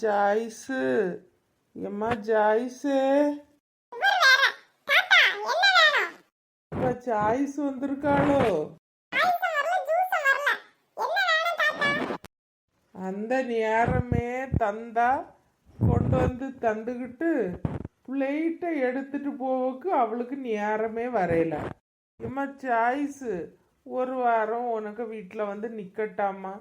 ஜாய்ஸு எம்மா ஜாய்ஸு ஜாய்ஸ் வந்திருக்காளோ? அந்த நேரமே தந்தா கொண்டு வந்து தந்துக்கிட்டு பிளேட்டை எடுத்துட்டு போவக்கு அவளுக்கு நேரமே வரையல. எம்மா சாய்ஸு ஒரு வாரம் உனக்கு வீட்டில் வந்து நிக்கட்டாமா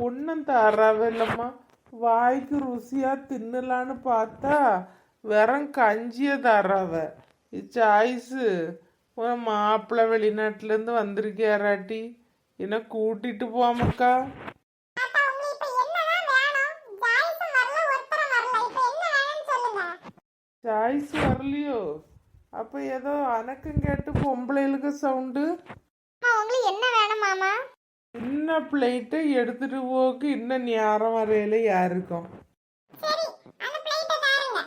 ஒன்றும் தராவில்லம்மா. வாய்க்கு ருசியாக தின்னலான்னு பார்த்தா வெறும் கஞ்சியை தராவ சாய்ஸு உன் மாப்பிள்ளை வெளிநாட்டிலேருந்து வந்திருக்கியாராட்டி? என்ன கூட்டிட்டு போமாக்கா சாய்ஸ் வரலையோ? அப்போ ஏதோ அனக்கம் கேட்டு பொம்பளைகளுக்கு சவுண்டு. உங்களுக்கு என்ன வேணும் மாமா? இன்னும் பிளேட்டை எடுத்துட்டு போக்கு இன்னும் நேரம் வரையில யாருக்கும் சரி அந்த பிளேட்டை தாருங்க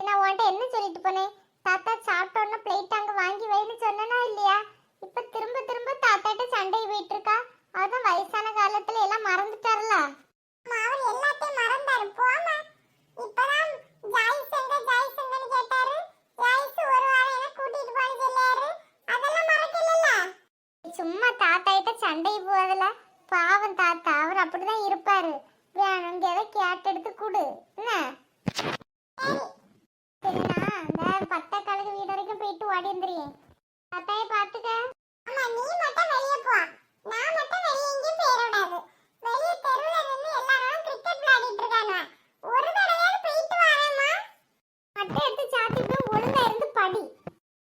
நான் உன்கிட்ட என்ன சொல்லிட்டு போனேன் தாத்தா சாப்பிட்ட உடனே பிளேட் அங்க வாங்கி வைன்னு சொன்னனா இல்லையா இப்ப திரும்ப திரும்ப தாத்தாட்ட சண்டை போயிட்டு இருக்கா அதான் வயசான காலத்துல எல்லாம் மறந்துட்டாருல அவர் எல்லாத்தையும் மறந்தாரு போமா இப்பதான் ஜாய்ஸ் எங்க ஜாய்ஸ் எங்கன்னு கேட்டாரு ஜாய்ஸ் ஒரு வாரம் என்ன கூட்டிட்டு போன்னு சொல்லாரு அதெல்லாம் மறக்கலல்ல சும்மா தாத்தா கிட்ட சண்டை போவதில்ல பாவம் தாத்தா அவர் அப்படிதான் இருப்பாரு வேணுங்க ஏதோ கேட்டு எடுத்து கொடு என்ன சரிண்ணா இந்த பத்த கழுகு வீடு வரைக்கும் போயிட்டு ஓடி வந்துடுறேன் தாத்தாயை பார்த்துக்க ஆமா நீ மட்டும் வெளியே போ நான் மட்டும் வெளியே எங்கேயும் போயிடக்கூடாது வெளியே தெருவுல நின்று எல்லாரும் கிரிக்கெட் விளையாடிட்டு இருக்காங்க ஒரு தடவையாவது போயிட்டு வரேம்மா மட்டும் எடுத்து சாத்திட்டு ஒழுங்கா இருந்து படி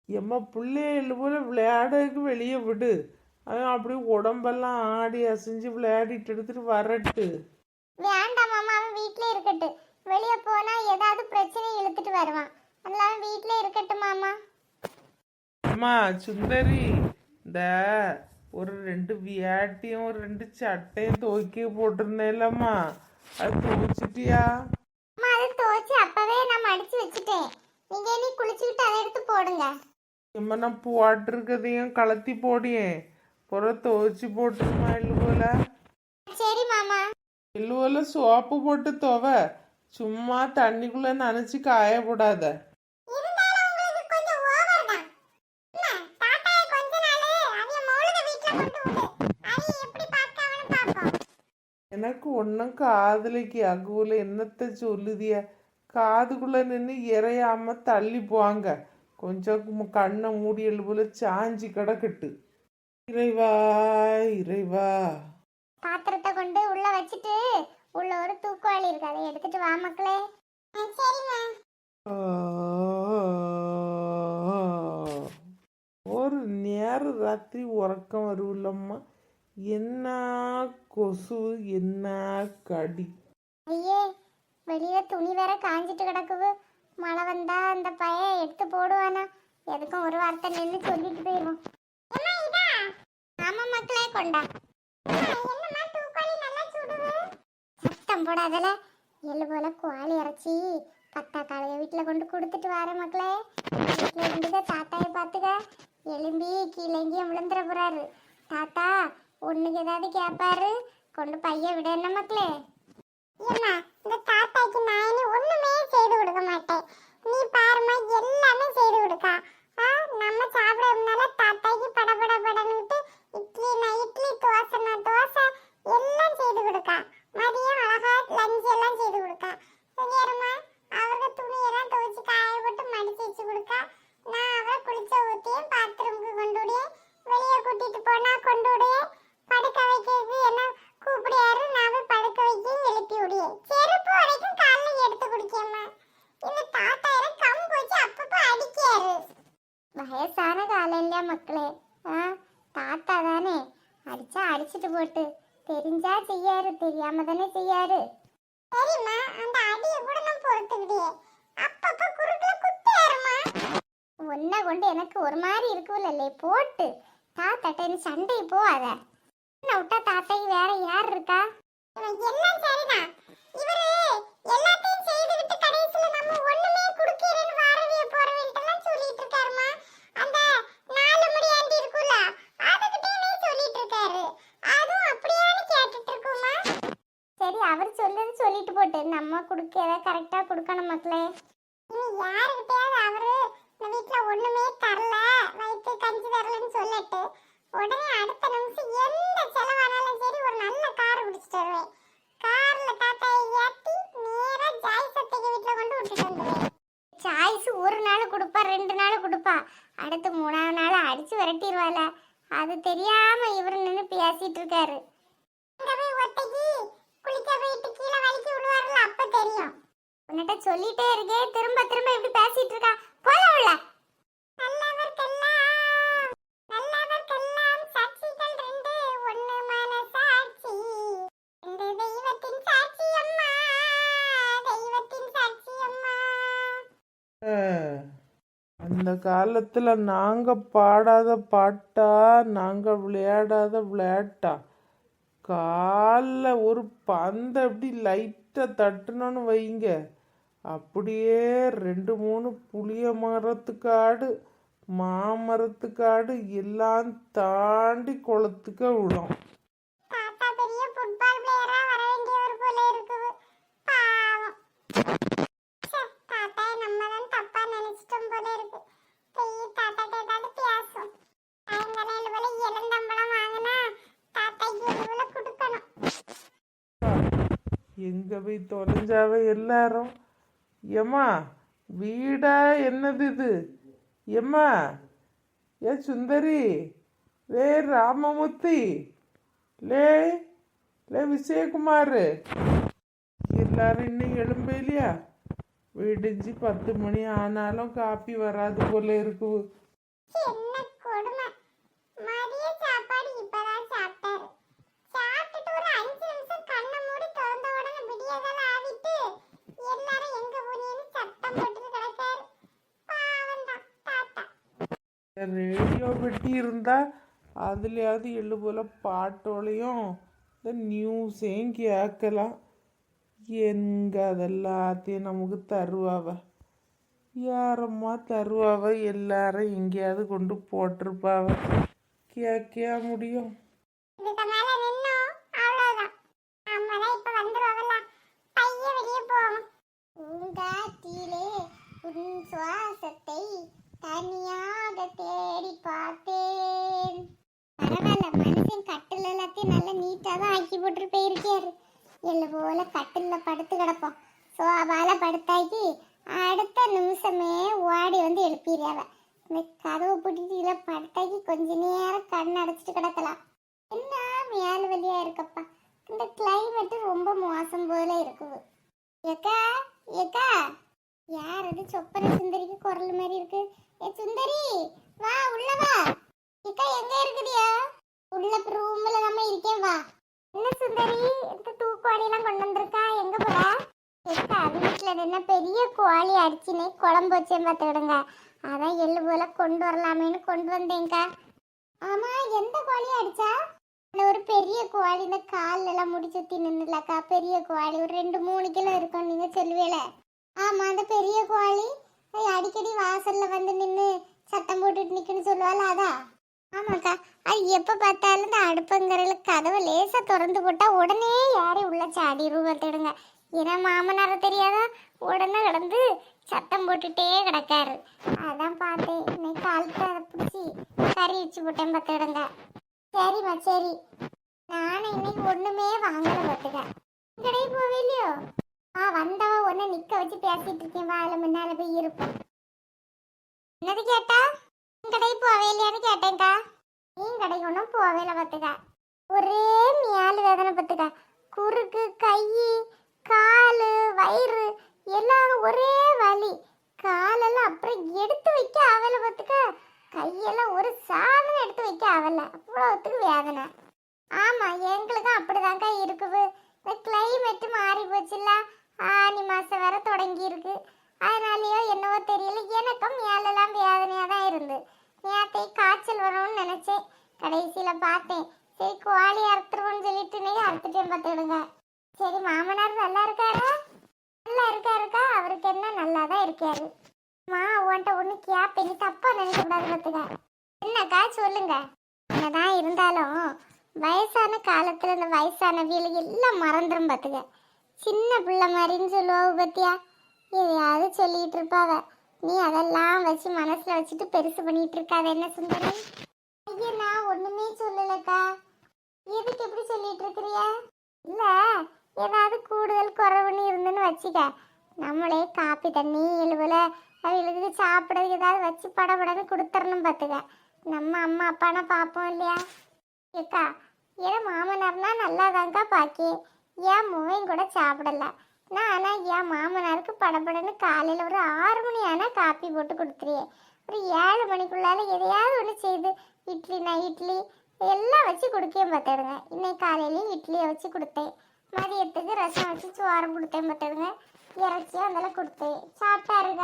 எம்மா பிள்ளைகள் போல விளையாடக்கு வெளியே விடு. அவன் அப்படியே உடம்பெல்லாம் ஆடி அசைஞ்சு விளையாடிட்டு எடுத்துட்டு வரட்டு. வேண்டாம் மாமா அவன் வீட்லயே இருக்கட்டும். வெளியே போனா ஏதாவது பிரச்சனை இழுத்துட்டு வருவான். அதனால அவன் வீட்லயே இருக்கட்டும் மாமா. அம்மா சுந்தரி இந்த ஒரு ரெண்டு வியாட்டியும் ஒரு ரெண்டு சட்டையும் துவைக்க போட்டிருந்தேன்லம்மா அது துவைச்சிட்டியா? அம்மா அதை துவைச்சு அப்பவே நான் மடிச்சு வச்சுட்டேன். நீங்க இனி குளிச்சுக்கிட்டு அதை எடுத்து போடுங்க. எம்மா நான் போட்டிருக்கதையும் கலத்தி போடியேன் புற துவைச்சி போட்டுருமா இல்லை போல சரி மாமா. இல்லை போல சோப்பு போட்டு துவை. சும்மா தண்ணிக்குள்ள நனைச்சி காய போடாத இருந்தாலும் உங்களுக்கு கொஞ்சம் ஓவர் தான் என்ன தாத்தாயை கொஞ்ச நாள் அவிய மௌலுக வீட்ல கொண்டு விடு அவிய எப்படி பார்க்காமனு பாப்போம் எனக்கு ஒன்றும் காதலிக்கு அகுல என்னத்த சொல்லுதிய காதுக்குள்ள நின்று இறையாம தள்ளி போவாங்க கொஞ்சம் கண்ணை மூடியல் போல சாஞ்சி கிடக்கட்டு இறைவா இறைவா பாத்திரத்தை கொண்டு உள்ள வச்சுட்டு உள்ள ஒரு தூக்குவாளி இருக்கு அதை எடுத்துட்டு வா மக்களே சரிம்மா ஆ. ஒரு நேரம் ராத்திரி உறக்கம் வருவில்லம்மா என்ன கொசு என்ன கடி. ஐயே வெளியில துணி வேற காஞ்சிட்டு கிடக்குது. மழை வந்தா அந்த பையன் எடுத்து போடுவானா. எதுக்கும் ஒரு வார்த்தை நின்று சொல்லிட்டு போயிடும் ஆமா மக்களே கொண்டா. சத்தம் போடாதல. எள்ளு போல குவாலி இறச்சி பத்தா காலைய வீட்டுல கொண்டு கொடுத்துட்டு வார மக்களே. வீட்டுல இருந்துக்க தாத்தாயை பாத்துக்க எலும்பி கீழே விழுந்துட போறாரு. தாத்தா ஒண்ணுக்கு ஏதாவது கேட்பாரு கொண்டு பைய விட என்ன மக்களே. ஏமா இந்த தாத்தாக்கு நான் இனி ஒண்ணுமே செய்து கொடுக்க மாட்டேன். நீ பாருமா எல்லாமே செய்து கொடுக்கா. ஆ நம்ம சாப்பிடறதுனால தாத்தாக்கு பட பட படன்னுட்டு இட்லி நான் இட்லி தோசை நான் தோசை எல்லாம் செய்து கொடுக்கா. மதியம் அழகா லஞ்ச் எல்லாம் செய்து கொடுக்கா. சரியாருமா அவருக்கு துணியெல்லாம் துவைச்சு காய போட்டு மடிச்சு வச்சு கொடுக்கா. நான் அவரை குளிச்ச ஊத்தியும் பாத்ரூமுக்கு கொண்டு விடுவேன் வெளியே கூட்டிட்டு போனா கொண்டு விடுவேன் படுக்க வைக்கிறது என்ன கூப்பிடியாரு நான் போய் படுக்க வைக்க எழுப்பி விடுவேன் செருப்பு வரைக்கும் காலைல எடுத்து குடிக்கம்மா. இந்த தாத்தா எனக்கு கம்பு வச்சு அப்பப்போ அடிக்காரு வயசான காலம் இல்லையா மக்களே. ஆ தாத்தா தானே. அடிச்சா அடிச்சிட்டு போட்டு. தெரிஞ்சா செய்யாரு தெரியாம தானே செய்யாரு. சரிம்மா அந்த அடியை கூட நான் பொறுத்துக்கிட்டே உன்னை கொண்டு எனக்கு ஒரு மாதிரி இருக்குல்ல போட்டு. தாத்தாட்ட நீ சண்டை போவாத என்ன விட்டா தாத்தாக்கு வேற யார் இருக்கா எல்லாம் சரிதான் இவரு எல்லாத்தையும் செய்துவிட்டு கடைசியில நம்ம ஒண்ணுமே குடுக்கிறேன்னு வாரவிய போறவன்ட்டெல்லாம் சொல்லிட்டு இருக்காருமா அந்த நாலு முடி ஆண்டி இருக்குல்ல அதுகிட்டே சொல்லிட்டு இருக்காரு அதுவும் அப்படியான்னு கேட்டுட்டு இருக்குமா சரி அவர் சொல்லுறது சொல்லிட்டு போட்டு நம்ம அவருக்கு ஏதாவது கரெக்டா கொடுக்கணும் மக்களே இனி யாருக்கிட்டயாவது அவரு இந்த வீட்ல ஒண்ணுமே தரல வயிற்று கஞ்சி தரலன்னு சொல்லட்டு உடனே அடுத்த நிமிஷம் எந்த செலவானாலும் சரி ஒரு நல்ல கார் பிடிச்சிட்டு வருவேன் கார்ல தாத்தாயை ஏத்தி நேரா ஜாய் சத்திக்கு வீட்ல கொண்டு விட்டுட்டு வந்துருவேன் சாய்ஸ் ஒரு நாள் கொடுப்பா ரெண்டு நாள் கொடுப்பா. அடுத்து மூணாவது நாள் அடிச்சு விரட்டிடுவாள அது தெரியாம இவர் நின்று பேசிட்டு இருக்காரு. உன்கிட்ட சொல்லிட்டே இருக்கே திரும்ப திரும்ப இப்படி பேசிட்டு இருக்கா. அந்த காலத்தில் நாங்கள் பாடாத பாட்டா நாங்கள் விளையாடாத விளையாட்டா? காலில் ஒரு பந்தை அப்படி லைட்டாக தட்டுனோன்னு வைங்க. அப்படியே ரெண்டு மூணு புளிய மரத்துக்காடு மாமரத்துக்காடு எல்லாம் தாண்டி குளத்துக்க விடும் தாத்தா பெரிய ஃபுட்பால் பிளேயரா வர வேண்டியவர் போல இருக்குது பாவம் ச்சே, தாத்தாயை நம்ம தான் தப்பா நினைச்சிட்டோம் போல இருக்கு பெரிய தாத்தாட்ட ஏதாவது பேசும் சாயங்காலம் போல இளந்தம்பளம் வாங்கினா தாத்தாக்கு இவ்வளவு கொடுக்கணும் எங்கே போய் தொலைஞ்சாவ எல்லாரும்? ஏம்மா வீடா என்னது இது? எம்மா ஏ சுந்தரி லே ராமமூர்த்தி லே லே விஜயகுமார் எல்லாரும் இன்னும் எழும்பே இல்லையா? விடிஞ்சு பத்து மணி ஆனாலும் காப்பி வராது போல இருக்குது என்ன கொடுமை மதிய சாப்பாடு இப்பதான் சாப்பிட்டாரு சாப்பிட்டுட்டு ஒரு அஞ்சு நிமிஷம் கண்ணை மூடி திறந்த உடனே விடியகால ஆவிட்டு எல்லாரும் எங்க போனீங்கன்னு சத்தம் போட்டுட்டு கிடக்காரு பாவம் தான் தாத்தா ரேடியோ பெட்டி இருந்தால் அதுலேயாவது எள்ளு போல் பாட்டோலையும் இந்த நியூஸையும் கேட்கலாம். எங்க அதெல்லாத்தையும் நமக்கு தருவாவ? யாரம்மா தருவாவ? எல்லாரும் எங்கேயாவது கொண்டு போட்டிருப்பாவ? கேட்க முடியும். எழுப்பிடுறாவ இந்த கதவை பிடிச்சில படுத்தாக்கி கொஞ்ச நேரம் கண் அடைச்சிட்டு கிடக்கலாம். என்ன மேல் வழியா இருக்கப்பா. இந்த கிளைமேட்டு ரொம்ப மோசம் போல இருக்குது. ஏக்கா ஏக்கா. யார் அது சொப்பன சுந்தரிக்கு குரல் மாதிரி இருக்கு? ஏ சுந்தரி வா உள்ள வா. ஏக்கா எங்க இருக்குதியா? உள்ள ரூம்ல நம்ம இருக்கேன் வா. என்ன சுந்தரி இந்த தூக்குவாளியெல்லாம் கொண்டு வந்திருக்கா? எங்க போற? எக்கா வீட்டுல என்ன பெரிய கோழி அடிச்சுன்னு குழம்பு வச்சேன் பார்த்துக்கிடுங்க. அதான் கொண்டு வரலாமேன்னு கொண்டு வந்தேங்க்கா ஆமா எந்த கோழி அடிச்சா? அந்த ஒரு பெரிய கோழி இந்த கால்ல எல்லாம் முடி சுத்தி நின்னுலக்கா பெரிய கோழி. ஒரு ரெண்டு மூணு கிலோ இருக்கும் நீங்க சொல்லுவேல. ஆமா அந்த பெரிய கோழி அடிக்கடி வாசல்ல வந்து நின்னு சத்தம் போட்டுட்டு நிக்குன்னு சொல்லுவாள் அதா? ஆமாக்கா. அது எப்ப பார்த்தாலும் இந்த அடுப்பங்கரையில கதவை லேசா திறந்து போட்டா உடனே யாரையும் உள்ள சாடி ரூபத்திடுங்க ஏன்னா மாமனார தெரியாதா? உடனே கிடந்து சத்தம் போட்டுட்டே கிடக்காரு. அதான் பார்த்தேன். இன்னைக்கு காலத்தை பிடிச்சி கறி வச்சு போட்டேன் பார்த்துடுங்க சரிம்மா சரி. நானும் இன்னைக்கு ஒண்ணுமே வாங்கல பார்த்துக்க. கடையே போவே இல்லையோ? ஆ வந்தவ ஒன்னு நிக்க வச்சு பேசிட்டு இருக்கேன். வாயில முன்னால போய் இருப்பேன் என்னது கேட்டா? கடைக்கு போவே இல்லையான்னு கேட்டேன்க்கா. நீ கடைக்கு ஒன்றும் போவே இல்லை பார்த்துக்க. ஒரே மியால் வேதனை பார்த்துக்க. குறுக்கு கை காலு வயிறு எல்லாம் ஒரே வலி. காலெல்லாம் அப்புறம் எடுத்து வைக்க அவலை பார்த்துக்க. கையெல்லாம் ஒரு சாதனை எடுத்து வைக்க ஆவல. அவ்வளோத்துக்கு வேதனை. ஆமா எங்களுக்கும் அப்படிதான்க்கா இருக்குது. இந்த கிளைமேட் மாறி போச்சுல்ல. ஆனி மாசம் வேற தொடங்கி இருக்கு அதனாலயோ என்னவோ தெரியல. எனக்கும் மேலெல்லாம் வேதனையா தான் இருந்து. நேத்தை காய்ச்சல் வரும்னு நினைச்சேன். கடைசியில பார்த்தேன். சரி கோழி அறுத்துருவோம்னு சொல்லிட்டு இன்னைக்கு அறுத்துட்டேன் பார்த்துடுங்க சரி மாமனார் நல்லா இருக்காரா? நல்லா இருக்காருக்கா அவருக்கு என்ன நல்லா தான் இருக்காரு? மா உன்ட்ட ஒன்று கேப்ப நீ தப்பா நினைக்க பார்த்துக்க என்னக்கா சொல்லுங்க. என்னதான் இருந்தாலும் வயசான காலத்துல இந்த வயசானவியல எல்லாம் மறந்துடும் பார்த்துக்க சின்ன பிள்ளை மாதிரின்னு சொல்லுவாவு பத்தியா? எதையாவது சொல்லிட்டு இருப்பாவ. நீ அதெல்லாம் வச்சு மனசுல வச்சுட்டு பெருசு பண்ணிட்டு இருக்காத என்ன சுந்தரி? ஐயா நான் ஒண்ணுமே சொல்லலக்கா. எதுக்கு எப்படி சொல்லிட்டு இருக்கிறியா? இல்ல ஏதாவது கூடுதல் குறவுன்னு இருந்துன்னு வச்சுக்க. நம்மளே காப்பி தண்ணி எழுவல அவங்களுக்கு சாப்பிட ஏதாவது வச்சு படபடன்னு கொடுத்துடணும் பார்த்துக்க நம்ம அம்மா அப்பானா பார்ப்போம் இல்லையா? ஏக்கா ஏன் மாமனார்னா நல்லாதாங்க்கா பாக்கி. ஏன் மூவையும் கூட சாப்பிடல. நான் ஆனால் என் மாமனாருக்கு படபடன்னு காலையில் ஒரு ஆறு மணி ஆனால் காப்பி போட்டு கொடுத்துருயே ஒரு ஏழு மணிக்குள்ளால எதையாவது ஒன்று செய்து இட்லி நான் இட்லி எல்லாம் வச்சு கொடுக்கேன் பார்த்துடுங்க இன்னைக்கு காலையிலையும் இட்லியை வச்சு கொடுத்தேன். மதியத்துக்கு ரசம் வச்சு சோறு கொடுத்தேன் பார்த்துடுங்க இறைச்சியும் அதெல்லாம் கொடுத்தேன். சாப்பிட்டாருங்க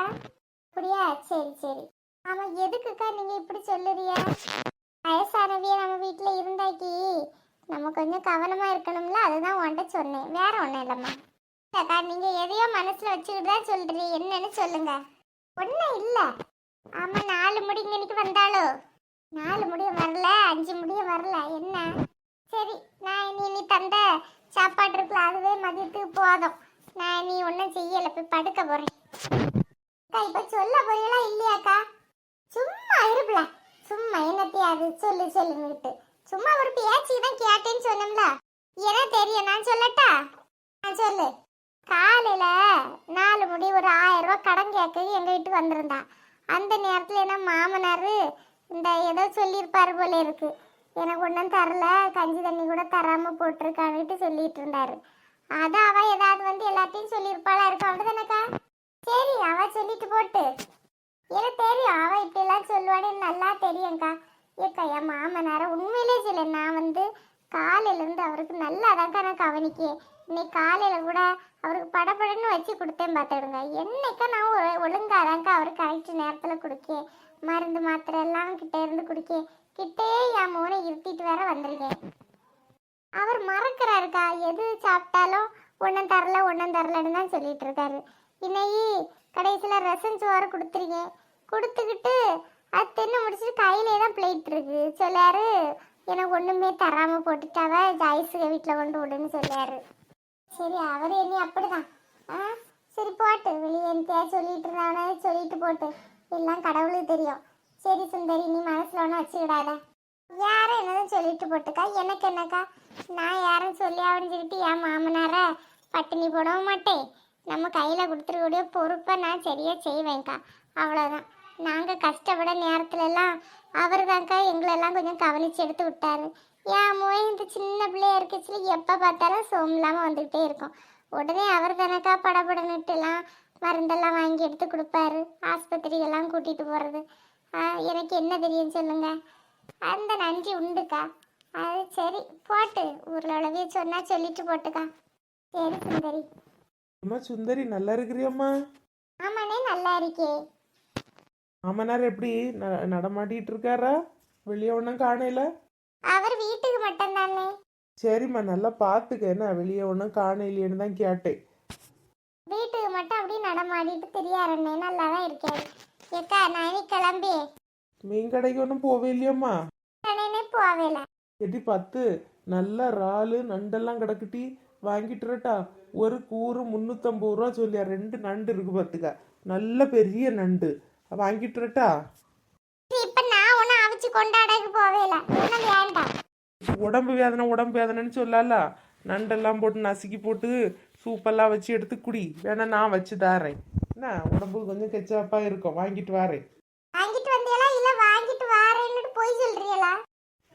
அப்படியா? சரி சரி. ஆமாம் எதுக்குக்கா நீங்கள் இப்படி சொல்லுறியா வயசானவிய நம்ம வீட்டில் இருந்தாக்கி நம்ம கொஞ்சம் கவனமாக இருக்கணும்ல அதுதான் உன்கிட்ட சொன்னேன். வேற ஒன்றும் இல்லைம்மா. இல்லைக்கா நீங்கள் எதையோ மனசில் வச்சுக்கிட்டு தான் சொல்கிறீ என்னன்னு சொல்லுங்க. ஒன்றும் இல்லை. ஆமாம் நாலு முடி இன்னைக்கு வந்தாளோ நாலு முடியும் வரல அஞ்சு முடியும் வரல. என்ன? சரி நான் இனி நீ தந்த சாப்பாடு இருக்குல்ல அதுவே மதியத்துக்கு போதும். நான் நீ ஒன்றும் செய்யலை போய் படுக்க போகிறேன் அக்கா இப்போ சொல்ல போறீங்களா இல்லையாக்கா சும்மா இருப்பில. சும்மா என்னத்தையாது சொல்லு சொல்லுன்னுட்டு சும்மா ஒரு பேச்சு தான் கேட்டேன்னு சொன்னோம்ல ஏன்னா தெரியும்? நான் சொல்லட்டா? நான் சொல்லு. காலையில நாலு முடி ஒரு ஆயிரம் ரூபா கடன் கேட்க எங்க வீட்டுக்கு வந்திருந்தா. அந்த நேரத்துல என்ன மாமனாரு இந்த ஏதோ சொல்லியிருப்பாரு போல இருக்கு. எனக்கு ஒன்றும் தரல கஞ்சி தண்ணி கூட தராம போட்டிருக்கான்னுட்டு சொல்லிட்டு இருந்தாரு அதான் அவ ஏதாவது வந்து எல்லாத்தையும் சொல்லியிருப்பாளா? இருக்கும் அவ்வளோதானக்கா சரி அவ சொல்லிட்டு போட்டு. எனக்கு தெரியும் அவ இப்படிலாம் சொல்லுவான்னு நல்லா தெரியும்க்கா ஏக்கா என் மாமனார உண்மையிலே சொல்ல நான் வந்து காலையிலேருந்து அவருக்கு நல்லா தான்க்கா நான் கவனிக்கேன் இன்னைக்கு காலையில் கூட அவருக்கு படபடன்னு வச்சு கொடுத்தேன் பார்த்துடுங்க என்னைக்கா நான் ஒ- அவருக்கு கரெக்ட் நேரத்தில் குடிக்கேன் மருந்து மாத்திரை எல்லாம் கிட்டே இருந்து குடிக்கேன் கிட்டே என் மோனை இருத்திட்டு வேற வந்திருக்கேன். அவர் மறக்கிறாருக்கா? எது சாப்பிட்டாலும் ஒன்றும் தரல ஒன்றும் தரலன்னு தான் சொல்லிட்டு இருக்காரு. இன்னைக்கு கடைசியில் ரசம் சோறு கொடுத்துருக்கேன். கொடுத்துக்கிட்டு அது தின்னு முடிச்சுட்டு கையிலே தான் பிளேட் இருக்கு. சொல்லாரு எனக்கு ஒன்றுமே தராமல் போட்டுட்டாவ ஜாய்ஸுக்கு வீட்டில் கொண்டு விடுன்னு சொல்லாரு சரி அவர் என்ன அப்படிதான். ஆ? சரி போட்டு. வெளியே என்னத்தையா சொல்லிட்டு இருந்தானே சொல்லிட்டு போட்டு. எல்லாம் கடவுளுக்கு தெரியும். சரி சுந்தரி நீ மனசில் ஒன்றும் வச்சுக்கிடாத. யாரும் என்னதான் சொல்லிட்டு போட்டுக்கா. எனக்கு என்னக்கா? நான் யாரும் சொல்லி சொல்லிட்டு என் மாமனார பட்டினி போடவும் மாட்டேன். நம்ம கையில் கொடுத்துருக்கூடிய பொறுப்பை நான் சரியாக செய்வேன்க்கா. அவ்வளோதான் நாங்கள் கஷ்டப்பட நேரத்துலலாம் அவர் தான்க்கா எங்களெல்லாம் கொஞ்சம் கவனித்து எடுத்து விட்டாரு. என் மோய் இந்த சின்ன பிள்ளையா இருக்கச்சுல எப்போ பார்த்தாலும் சோம் இல்லாமல் வந்துக்கிட்டே இருக்கும். உடனே அவர் தானக்கா படபடன்னுட்டுலாம் மருந்தெல்லாம் வாங்கி எடுத்து கொடுப்பாரு. ஆஸ்பத்திரிக்கெல்லாம் கூட்டிகிட்டு போகிறது எனக்கு என்ன தெரியும் சொல்லுங்க. அந்த நன்றி உண்டுக்கா? அது சரி போட்டு. ஊரில் உளவிய சொன்னால் சொல்லிட்டு போட்டுக்கா. சரி சுந்தரி. அம்மா சுந்தரி நல்லா இருக்கிறியம்மா? ஆமாண்ணே நல்லா இருக்கே. மாமனார் எப்படி ந- நடமாட்டிட்டு இருக்காரா வெளியே ஒன்றும் காணையில அவர் வீட்டுக்கு மட்டும்தானே சரிம்மா நல்லா பார்த்துக்க என்ன வெளியே ஒன்றும் காணையிலேன்னு தான் கேட்டேன். வீட்டுக்கு மட்டும் அப்படியே நடமாடிட்டு தெரியாருண்ணே. நல்லா தான் இருக்காரு. ஏக்கா நான் இனி கிளம்பி. மீன் கடைக்கு ஒன்றும் போவே இல்லையம்மா. உடனே போவேல. எட்டி பத்து நல்ல இறாலு நண்டெல்லாம் கிடக்குட்டி வாங்கிட்டுறட்டா ஒரு கூறு முந்நூற்றம்பது ரூபா சொல்லியா. ரெண்டு நண்டு இருக்கு பார்த்துக்க. நல்ல பெரிய நண்டு. வாங்கிட்டுறட்டா இப்ப நான் ஒன்னும் அவிச்சு கொண்டாடக்கு போவேல. ஒன்றும் வேண்டாம். உடம்பு வேதனை உடம்பு வேதனைன்னு சொல்லல. நண்டெல்லாம் போட்டு நசுக்கி போட்டு சூப்பெல்லாம் வச்சு எடுத்து குடி. வேணா நான் வச்சு தாரேன். என்ன? உடம்பு கொஞ்சம் கெச்சப்பா இருக்கும். வாங்கிட்டு வரேன் வாங்கிட்டு வந்தீங்களா இல்ல வாங்கிட்டு வாரேன்னுட்டு போய் சொல்றீங்களா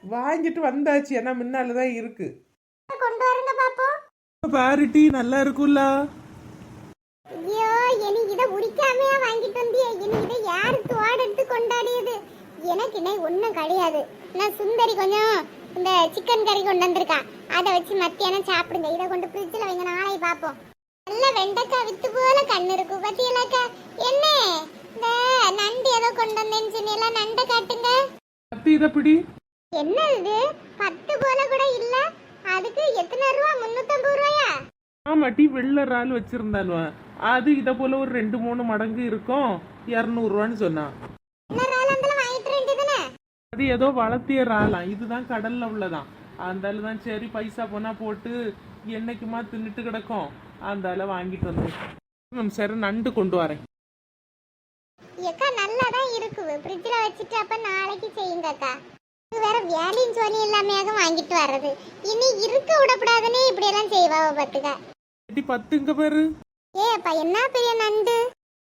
வாங்கிட்டு வந்தாச்சு. ஏன்னா முன்னால தான் இருக்கு கொண்டு வருங்க பாப்போம். பாருட்டி நல்லா இருக்கும்ல? ஐயோ எனக்கு இதை உரிக்காமையா வாங்கிட்டு வந்தியே. எனக்கு இதை யாரு தோட எடுத்து கொண்டாடியது? எனக்கு இன்னைக்கு ஒன்றும் கிடையாது. நான் சுந்தரி கொஞ்சம் இந்த சிக்கன் கறி கொண்டு வந்திருக்கா. அதை வச்சு மத்தியானம் சாப்பிடுங்க. இதை கொண்டு ஃப்ரிட்ஜில் வைங்க. நாளை பார்ப்போம் நல்ல வெண்டைக்காய் வித்து போல கண்ணு இருக்கு. பத்தியலாக்கா என்ன? இந்த நண்டு ஏதோ கொண்டு வந்தேன்னு சொன்னீங்களா நண்டை காட்டுங்க. பத்து இதை பிடி. என்ன இது? பத்து போல கூட இல்ல. அதுக்கு எத்தனை ரூபா? முன்னூத்தம்பது ரூபாயா? ஆமாட்டி வெள்ளை இறால் வச்சிருந்தாலும் அது இதை போல ஒரு ரெண்டு மூணு மடங்கு இருக்கும். இரநூறுவான்னு சொன்னான் என்ன ரால் அந்த வாங்கிட்டு அது ஏதோ வளர்த்திய இறாலாம் இதுதான் கடல்ல உள்ளதான் அந்த தான் சரி பைசா போனா போட்டு என்னைக்குமா தின்னுட்டு கிடக்கும்? அந்தால வாங்கிட்டு வந்தேன் நம்ம சரி நண்டு கொண்டு வரேன். ஏக்கா நல்லா தான் இருக்கு ஃப்ரிட்ஜில் வச்சுட்டு அப்ப நாளைக்கு செய்யுங்க அக்கா இது வேற வேலையும் சோனி எல்லாமே வாங்கிட்டு வர்றது. இனி இருக்க விடக்கூடாதுன்னு இப்படி எல்லாம் செய்வாவ பாத்துக்க. எட்டி பத்துங்க பேரு. ஏ அப்பா என்ன பெரிய நண்டு?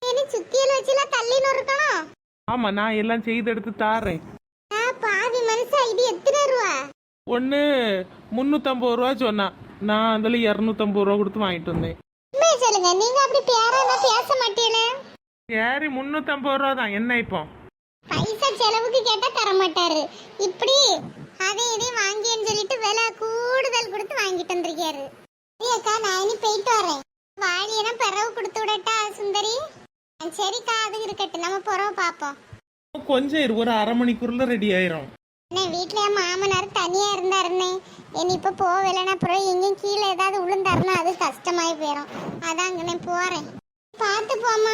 இனி சுத்தியல் வச்சுலாம் தள்ளின்னு இருக்கணும் ஆமா நான் எல்லாம் செய்து எடுத்து தாரேன் ஆ, பாவி மனுஷா இது எத்தனை ரூபா? ஒன்று முந்நூற்றம்பது ரூபா சொன்னான் நான் அதில் இரநூத்தம்பது ரூபா கொடுத்து வாங்கிட்டு வந்தேன். உண்மையை சொல்லுங்க நீங்க அப்படி பேரா பேச மாட்டீங்களே? சரி முந்நூற்றம்பது ரூபா தான் என்ன இப்போ? பைசா செலவுக்கு கேட்டா தர மாட்டாரு. இப்படி அதை இதையும் வாங்கின்னு சொல்லிட்டு விலை கூடுதல் கொடுத்து வாங்கிட்டு வந்திருக்காரு. சரி அக்கா நான் இனி போயிட்டு வரேன். வாளியெல்லாம் பிறவு கொடுத்து விடட்டா சுந்தரி? ஆ, சரிக்கா அது இருக்கட்டும். நம்ம பிறவு பார்ப்போம் கொஞ்சம் இரு ஒரு அரை மணிக்குள்ள ரெடி ஆயிரும். அண்ணே வீட்டில் என் மாமனார் தனியாக இருந்தாருண்ணே. இனி இப்போ போகலைன்னா அப்புறம் எங்கேயும் கீழே ஏதாவது விழுந்தாருன்னா அது கஷ்டமாயி போயிடும் அதான் போகிறேன் பார்த்து போம்மா.